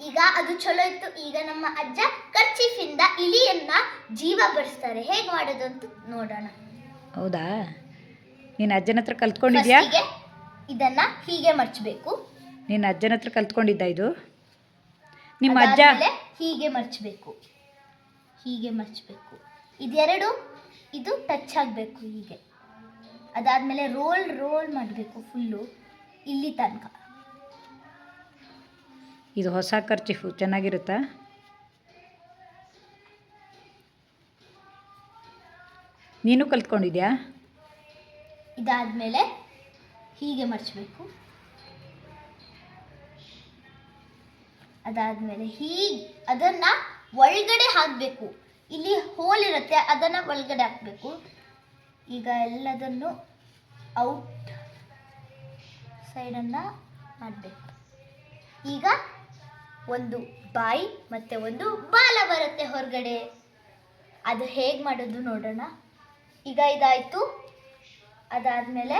ಈಗ ಅದು ಚಲೋ ಇತ್ತು. ಈಗ ನಮ್ಮ ಅಜ್ಜ ಕರ್ಚೀಫಿಂದ ಇಲಿಯನ್ನ ಜೀವ ಬರ್ಸ್ತಾರೆ. ಹೇಗೆ ಮಾಡೋದು ಅಂತ ನೋಡೋಣ. ಹೌದಾ? ನೀನು ಅಜ್ಜನ ಹತ್ರ ಕಲ್ತ್ಕೊಂಡಿದ್ಯಾ? ಇದನ್ನ ಹೀಗೆ ಮರ್ಚಬೇಕು. ನೀನು ಅಜ್ಜನ ಹತ್ರ ಕಲ್ತ್ಕೊಂಡಿದ್ದ ಇದು? ನಿಮ್ಮ ಅಜ್ಜ ಅದಾದ್ಮೇಲೆ ಹೀಗೆ ಮರ್ಚಬೇಕು. ಹೀಗೆ ಮರ್ಚಬೇಕು. ಇದೆರಡು ಇದು ಟಚ್ ಆಗಬೇಕು ಹೀಗೆ. ಅದಾದ್ಮೇಲೆ ರೋಲ್ ರೋಲ್ ಮಾಡಬೇಕು ಫುಲ್ಲು ಇಲ್ಲಿ ತನಕ. ಇದು ಹೊಸ ಖರ್ಚಿಫು ಚೆನ್ನಾಗಿರುತ್ತಾ? ನೀನು ಕಲ್ತ್ಕೊಂಡಿದ್ಯಾ? ಇದಾದ್ಮೇಲೆ ಹೀಗೆ ಮರ್ಚಬೇಕು. ಅದಾದ್ಮೇಲೆ ಹೀಗೆ ಅದನ್ನ ಒಳಗಡೆ ಹಾಕಬೇಕು. ಇಲ್ಲಿ ಹೋಲ್ ಇರುತ್ತೆ, ಅದನ್ನ ಒಳಗಡೆ ಹಾಕಬೇಕು. ಈಗ ಎಲ್ಲದನ್ನು ಔಟ್ ಸೈಡನ್ನು ಮಾಡಬೇಕು. ಈಗ ಒಂದು ಬಾಯಿ ಮತ್ತೆ ಒಂದು ಬಾಲ ಬರುತ್ತೆ ಹೊರಗಡೆ. ಅದು ಹೇಗೆ ಮಾಡೋದು ನೋಡೋಣ. ಈಗ ಇದಾಯಿತು. ಅದಾದಮೇಲೆ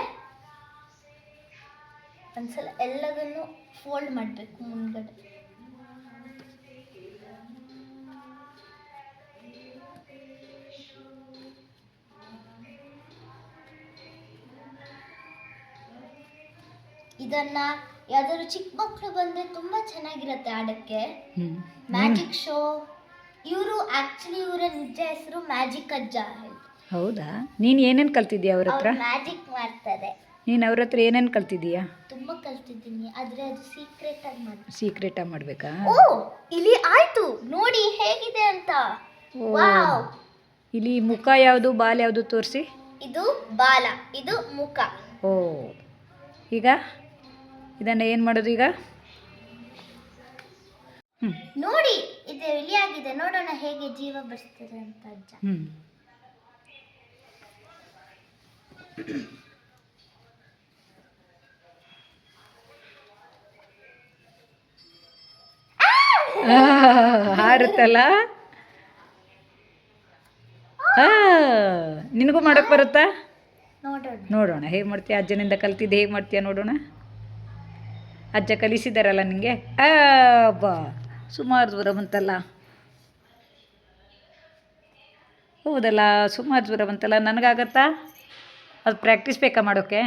ಒಂದ್ಸಲ ಎಲ್ಲದನ್ನು ಫೋಲ್ಡ್ ಮಾಡಬೇಕು ಮುಂದ್ಗಡೆ. ಇದನ್ನ ಯಾವ್ದಾದ್ರು ಚಿಕ್ಕ ಮಕ್ಕಳು ಬಂದ್ರೆ ತುಂಬಾ ಚೆನ್ನಾಗಿರುತ್ತೆ ಆಡಕ್ಕೆ. ಮ್ಯಾಜಿಕ್ ಶೋ ಇವರು ಆಕ್ಚುಲಿ ಇವರ ನಿಜ ಹೆಸರು ಮ್ಯಾಜಿಕ್ ಅಜ್ಜ ಹೌದಾ? ನೀನು ಏನೇನು ಕಲ್ತಿದ್ಯಾ ಅವ್ರ ಹತ್ರ? ಮ್ಯಾಜಿಕ್ ಮಾಡ್ತಾರೆ. ನೀನು ಅವ್ರ ಹತ್ರ ಏನೇನು ಕಲ್ತಿದ್ದೀಯಾ? ತುಂಬಾ ಕಲ್ತಿದ್ದೀನಿ. ಆದ್ರೆ ಅದು ಸೀಕ್ರೆಟ್ ಆಗಿ ಮಾಡಿ ಸೀಕ್ರೆಟ್ ಆಗಿ ಮಾಡಬೇಕಾ? ಓ ಇಲ್ಲಿ ಆಯ್ತು. ನೋಡಿ ಹೇಗಿದೆ ಅಂತ. ವಾವ್. ಇಲ್ಲಿ ಮುಖ ಯಾವುದು ಬಾಲ್ ಯಾವುದು ತೋರಿಸಿ? ಇದು ಬಾಲ. ಇದು ಮುಖ. ಓ. ಈಗ? ಇದನ್ನು ಏನು ಮಾಡೋದು ಈಗ? ನೋಡಿ ಇದು ಇಲ್ಲಿ ಆಗಿದೆ ನೋಡೋಣ ಹೇಗೆ ಜೀವ ಬರ್ತದೆ ಅಂತ ಅಜ್ಜ. ಹಾರುತ್ತಲ್ಲ? ಆ, ನಿನಗೂ ಮಾಡಕ್ ಬರುತ್ತಾ? ನೋಡೋಣ. ನೋಡೋಣ. ಹೇಗೆ ಮಾಡ್ತೀಯ? ಅಜ್ಜನಿಂದ ಕಲ್ತಿದ್ದೆ ಹೇಗೆ ಮಾಡ್ತೀಯ ನೋಡೋಣ? ಅಜ್ಜ ಕಲಿಸಿದಾರಲ್ಲ ನಿಮಗೆ ಬಾ. ಸುಮಾರು ದೂರ ಬಂತಲ್ಲ. ಹೌದಲ್ಲ ಸುಮಾರು ದೂರ ಬಂತಲ್ಲ. ನನಗಾಗತ್ತಾ? ಅದು ಪ್ರಾಕ್ಟೀಸ್ ಬೇಕಾ ಮಾಡೋಕ್ಕೆ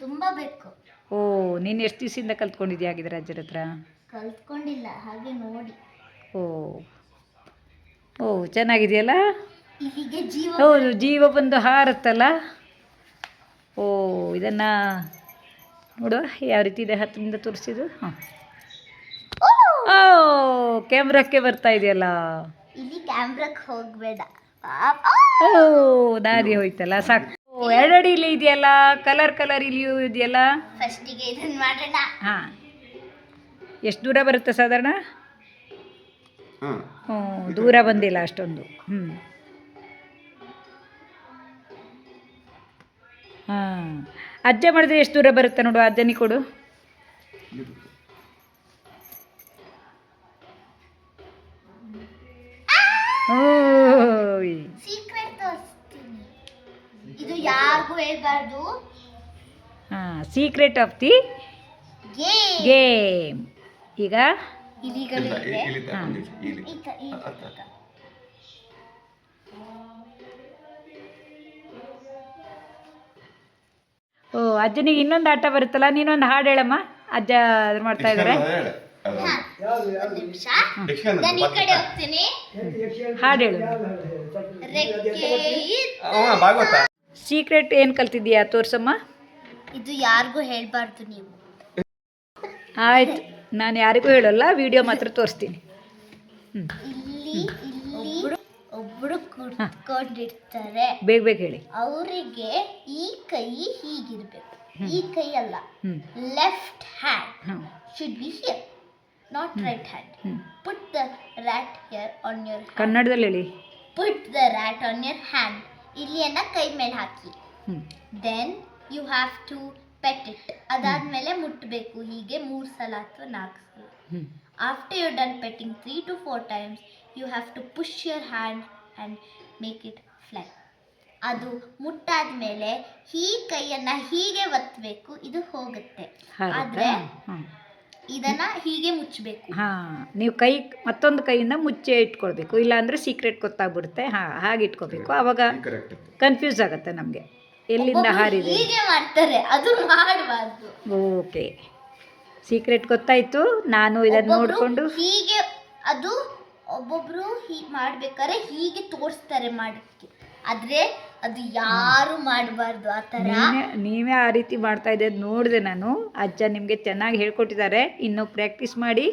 ತುಂಬ ಬೇಕು. ಓ ನೀನು ಎಷ್ಟು ದಿವಸದಿಂದ ಕಲ್ತ್ಕೊಂಡಿದ್ಯಾ ಆಗಿದ್ರೆ ಅಜ್ಜರ ಹತ್ರ? ಕಲ್ತ್ಕೊಂಡಿಲ್ಲ ಹಾಗೆ ನೋಡಿ. ಓ. ಓ ಚೆನ್ನಾಗಿದೆಯಲ್ಲ? ಹೌದು ಜೀವ ಬಂದು ಹಾರುತ್ತಲ್ಲ? ಓ ಇದನ್ನು ನೋಡುವ ಯಾವ ರೀತಿ ಇದೆ ಹತ್ತಿರದಿಂದ ತೋರಿಸಿದ್ದು? ಹಾಂ. ಓ! ಕ್ಯಾಮ್ರಾಕ್ಕೆ ಬರ್ತಾ ಇದೆಯಲ್ಲ? ಇಲ್ಲಿ ಕ್ಯಾಮ್ರಾಕ್ಕೆ ಹೋಗಬೇಡ. ಓ ದಾರಿ ಹೋಯ್ತಲ್ಲ ಸಾಕು. ಓ ಎರಡಡಿ ಇಲ್ಲಿ ಇದೆಯಲ್ಲ ಕಲರ್ ಕಲರ್ ಇಲ್ಲಿಯೂ ಇದೆಯಲ್ಲ? ಫಸ್ಟಿಗೆ ಇದನ್ನ ಮಾಡೋಣ. ಹಾಂ. ಎಷ್ಟು ದೂರ ಬರುತ್ತೆ ಸಾಧಾರಣ? ಹ್ಞೂ ದೂರ ಬಂದಿಲ್ಲ ಅಷ್ಟೊಂದು. ಹ್ಞೂ ಹಾಂ. ಅಜ್ಜ ಮಾಡಿದ್ರೆ ಎಷ್ಟು ದೂರ ಬರುತ್ತೆ ನೋಡು ಅಜ್ಜನಿ ಕೊಡು. ಓಯ್. ಸೀಕ್ರೆಟ್ ತೋರಿಸ್ತೀನಿ. ಇದು ಯಾರಿಗೂ ಹೇಳ್ಬಾರ್ದು. ಹಾಂ ಸೀಕ್ರೆಟ್ ಆಫ್ ದಿ ಗೇಮ್ ಈಗ? ಹಾಂ. ಅಜ್ಜನಿಗೆ ಇನ್ನೊಂದು ಆಟ ಬರುತ್ತಲ್ಲ ನೀನೊಂದು ಹಾಡು ಹೇಳಮ್ಮ. ಅಜ್ಜ ಅದ್ರ ಮಾಡ್ತಾ ಇದ್ದಾರೆ ಹಾಡು ಹೇಳು. ಸೀಕ್ರೆಟ್ ಏನು ಕಲ್ತಿದ್ಯಾ ತೋರ್ಸಮ್ಮ? ಇದು ಯಾರಿಗೂ ಹೇಳ್ಬಾರ್ದು ನೀವು. ಆಯ್ತು. ನಾನು ಯಾರಿಗೂ ಹೇಳಲ್ಲ ವಿಡಿಯೋ ಮಾತ್ರ ತೋರಿಸ್ತೀನಿ. ಹ್ಞೂ ಇಲ್ಲಿ ಇಲ್ಲಿ. ಒಬ್ರು ಕುತ್ಕೊಂಡಿರ್ತಾರೆ ಬೇಗ ಬೇಗ ಹೇಳಿ. ಅವರಿಗೆ ಈ ಕೈ ಹೀಗಿರ್ಬೇಕು. ಈ ಕೈ ಅಲ್ಲ. Left hand. Should be here not right hand put the rat here on your ಕನ್ನಡದಲ್ಲಿ ಹೇಳಿ. Put the rat on your hand ಇಲ್ಲಿಯನ್ನ ಕೈ ಮೇಲೆ ಹಾಕಿ. Then you have to pet it ಅದಾದ್ಮೇಲೆ ಮುಟ್ಟಬೇಕು ಹೀಗೆ ಮೂರು ಸಲ ಅಥವಾ ನಾಲ್ಕು ಸಲ. After you done petting three to four times you have to push your hand and make it fly ಅದು ಮುಟ್ಟಾದ ಮೇಲೆ ಈ ಕೈಯನ್ನು ಹೀಗೆ ಒತ್ತಬೇಕು ಇದು ಹೋಗುತ್ತೆ. ಆದ್ರೆ ಹಾಂ ಇದನ್ನ ಹೀಗೆ ಮುಚ್ಚಬೇಕು. ಹಾಂ ನೀವು ಕೈ ಮತ್ತೊಂದು ಕೈಯಿಂದ ಮುಚ್ಚೆ ಇಟ್ಕೊಳ್ಬೇಕು. ಇಲ್ಲಾಂದರೆ ಸೀಕ್ರೆಟ್ ಗೊತ್ತಾಗ್ಬಿಡುತ್ತೆ. ಹಾಂ ಹಾಗೆ ಇಟ್ಕೋಬೇಕು. ಆವಾಗ ಕನ್ಫ್ಯೂಸ್ ಆಗುತ್ತೆ ನಮಗೆ. ಎಲ್ಲಿಂದ ಹಾರಿದೆ? ಹೀಗೆ ಮಾಡ್ತಾರೆ ಅದು ಮಾಡಬಾರ್ದು. ಓಕೆ. ಸೀಕ್ರೆಟ್ ಗೊತ್ತಾಯಿತು. ನಾನು ಇದನ್ನು ನೋಡಿಕೊಂಡು ಹೀಗೆ ಅದು ಒಬ್ಬೊಬ್ರು ಹೀಗೆ ಮಾಡ್ಬೇಕಾದ್ರೆ ಹೀಗೆ ತೋರಿಸ್ತಾರೆ ಮಾಡಕ್ಕೆ ಆದ್ರೆ ಅದು ಯಾರು ಮಾಡಬಾರ್ದು ಆ ಥರ ನೀವೇ ನೀವೇ ಆ ರೀತಿ ಮಾಡ್ತಾ ಇದ್ದದ್ದು ನೋಡಿದೆ ನಾನು. ಅಜ್ಜ ನಿಮಗೆ ಚೆನ್ನಾಗಿ ಹೇಳ್ಕೊಟ್ಟಿದ್ದಾರೆ. ಇನ್ನು ಪ್ರಾಕ್ಟೀಸ್ ಮಾಡಿ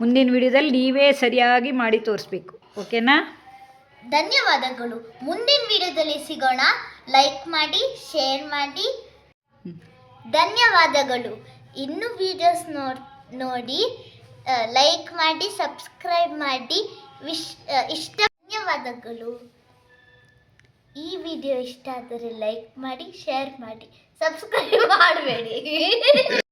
ಮುಂದಿನ ವಿಡಿಯೋದಲ್ಲಿ ನೀವೇ ಸರಿಯಾಗಿ ಮಾಡಿ ತೋರಿಸ್ಬೇಕು. ಓಕೆನಾ? ಧನ್ಯವಾದಗಳು. ಮುಂದಿನ ವಿಡಿಯೋದಲ್ಲಿ ಸಿಗೋಣ. ಲೈಕ್ ಮಾಡಿ ಶೇರ್ ಮಾಡಿ. ಹ್ಮ್. ಧನ್ಯವಾದಗಳು. ಇನ್ನು ವಿಡಿಯೋಸ್ ನೋಡಿ. ಲೈಕ್ ಮಾಡಿ ಸಬ್ಸ್ಕ್ರೈಬ್ ಮಾಡಿ. ವಿಶ್ ಇಷ್ಟ ಧನ್ಯವಾದಗಳು. ಈ ವಿಡಿಯೋ ಇಷ್ಟ ಆದರೆ ಲೈಕ್ ಮಾಡಿ ಶೇರ್ ಮಾಡಿ. ಸಬ್ಸ್ಕ್ರೈಬ್ ಮಾಡಬೇಡಿ.